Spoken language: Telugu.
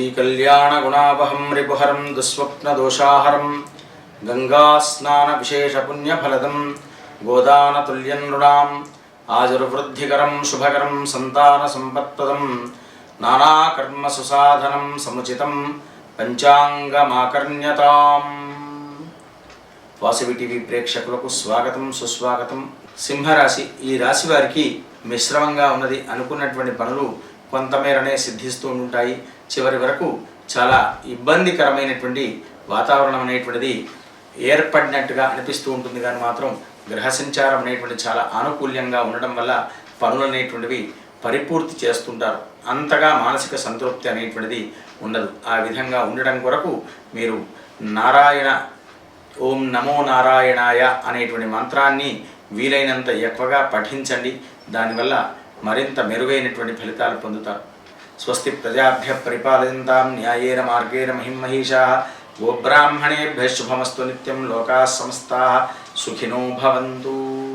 శ్రీకళ్యాణగుణావహం రిపుహరం దుస్వప్నదోషాహరం గంగాస్నానవిశేషపుణ్యఫలదం గోదానతుల్యం నృణాం ఆజుర్వృద్ధికరం శుభకరం సంతానసంపత్పదం నానాకర్మసుసాధనం సముచితం పంచాంగమాకర్ణ్యతాం. వాసవి టీవీ ప్రేక్షకులకు స్వాగతం సుస్వాగతం. సింహరాశి ఈ రాశి వారికి మిశ్రమంగా ఉన్నది అనుకున్నటువంటి పనులు కొంతమేరనే సిద్ధిస్తూ ఉంటాయి. చివరి వరకు చాలా ఇబ్బందికరమైనటువంటి వాతావరణం అనేటువంటిది ఏర్పడినట్టుగా అనిపిస్తూ ఉంటుంది. కానీ మాత్రం గ్రహ సంచారం అనేటువంటి చాలా ఆనుకూల్యంగా ఉండడం వల్ల పనులు అనేటువంటివి పరిపూర్తి చేస్తుంటారు. అంతగా మానసిక సంతృప్తి అనేటువంటిది ఉండదు. ఆ విధంగా ఉండడం కొరకు మీరు నారాయణ ఓం నమో నారాయణాయ అనేటువంటి మంత్రాన్ని వీలైనంత ఎక్కువగా పఠించండి. దానివల్ల మరింత మెరుగైనటువంటి ఫలితాలు పొందుతారు. స్వస్తి ప్రజాభ్య పరిపాలయంతాం న్యాయేన మార్గేణ మహిమహీషా. గోబ్రాహ్మణేభ్య శుభమస్తు నిత్యం లోకా సంస్థా సుఖినో భవంతు.